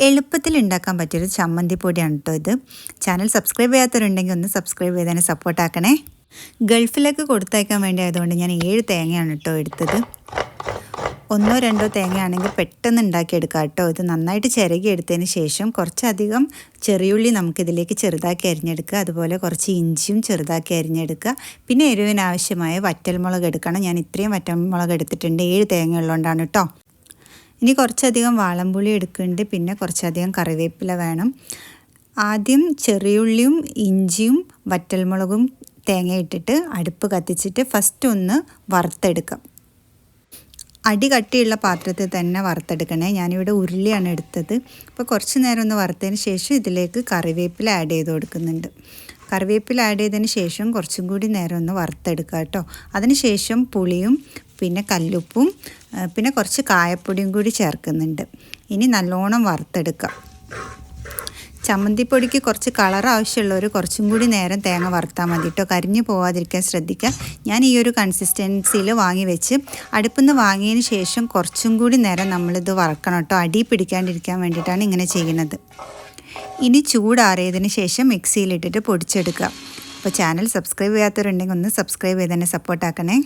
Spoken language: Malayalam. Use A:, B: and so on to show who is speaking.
A: എളുപ്പത്തിൽ ഉണ്ടാക്കാൻ പറ്റിയൊരു ചമ്മന്തി പൊടിയാണ് കേട്ടോ ഇത്. ചാനൽ സബ്സ്ക്രൈബ് ചെയ്യാത്തവരുണ്ടെങ്കിൽ ഒന്ന് സബ്സ്ക്രൈബ് ചെയ്തതിനെ സപ്പോർട്ടാക്കണേ ഗൾഫിലേക്ക് കൊടുത്തയക്കാൻ വേണ്ടി ആയതുകൊണ്ട് ഞാൻ ഏഴ് തേങ്ങയാണ് കേട്ടോ എടുത്തത്. ഒന്നോ രണ്ടോ തേങ്ങയാണെങ്കിൽ പെട്ടെന്ന് ഉണ്ടാക്കിയെടുക്കാം കേട്ടോ ഇത് നന്നായിട്ട് ചിരകി എടുത്തതിന് ശേഷം കുറച്ചധികം ചെറിയുള്ളി നമുക്കിതിലേക്ക് ചെറുതാക്കി അരിഞ്ഞെടുക്കുക. അതുപോലെ കുറച്ച് ഇഞ്ചിയും ചെറുതാക്കി അരിഞ്ഞെടുക്കുക. പിന്നെ എരിവിനാവശ്യമായ വറ്റൽമുളക് എടുക്കണം. ഞാൻ ഇത്രയും വറ്റൽമുളക് എടുത്തിട്ടുണ്ട്. ഏഴ് തേങ്ങ ഉള്ളതുകൊണ്ടാണ് കേട്ടോ ഇനി കുറച്ചധികം വാളംപുളി എടുക്കുന്നുണ്ട്. പിന്നെ കുറച്ചധികം കറിവേപ്പില വേണം. ആദ്യം ചെറിയുള്ളിയും ഇഞ്ചിയും വറ്റൽമുളകും തേങ്ങ ഇട്ടിട്ട് അടുപ്പ് കത്തിച്ചിട്ട് ഫസ്റ്റ് ഒന്ന് വറുത്തെടുക്കാം. അടി കട്ടിയുള്ള പാത്രത്തിൽ തന്നെ വറുത്തെടുക്കണേ. ഞാനിവിടെ ഉരുളിയാണ് എടുത്തത്. അപ്പോൾ കുറച്ച് നേരം ഒന്ന് വറുത്തതിന് ശേഷം ഇതിലേക്ക് കറിവേപ്പില ആഡ് ചെയ്ത് കൊടുക്കുന്നുണ്ട്. കറിവേപ്പില ആഡ് ചെയ്തതിന് ശേഷം കുറച്ചും കൂടി നേരം ഒന്ന് വറുത്തെടുക്കുക കേട്ടോ. അതിന് ശേഷം പുളിയും പിന്നെ കല്ലുപ്പും പിന്നെ കുറച്ച് കായപ്പൊടിയും കൂടി ചേർക്കുന്നുണ്ട്. ഇനി നല്ലോണം വറുത്തെടുക്കുക ചമ്മന്തിപ്പൊടിക്ക് കുറച്ച് കളർ ആവശ്യമുള്ളവർ കുറച്ചും കൂടി നേരം തേങ്ങ വറുത്താൽ മതി കേട്ടോ. കരിഞ്ഞു പോവാതിരിക്കാൻ ശ്രദ്ധിക്കുക ഞാൻ ഈ ഒരു കൺസിസ്റ്റൻസിയിൽ വാങ്ങി വെച്ച് അടുപ്പിൽ നിന്ന് വാങ്ങിയതിന് ശേഷം കുറച്ചും കൂടി നേരം നമ്മളിത് വറക്കണം കേട്ടോ. അടി പിടിക്കാണ്ടിരിക്കാൻ വേണ്ടിയിട്ടാണ് ഇങ്ങനെ ചെയ്യുന്നത്. ഇനി ചൂടാറിയതിന് ശേഷം മിക്സിയിലിട്ടിട്ട് പൊടിച്ചെടുക്കുക അപ്പോൾ ചാനൽ സബ്സ്ക്രൈബ് ചെയ്യാത്തവരുണ്ടെങ്കിൽ ഒന്ന് സബ്സ്ക്രൈബ് ചെയ്ത് തന്നെ സപ്പോർട്ടാക്കണേ.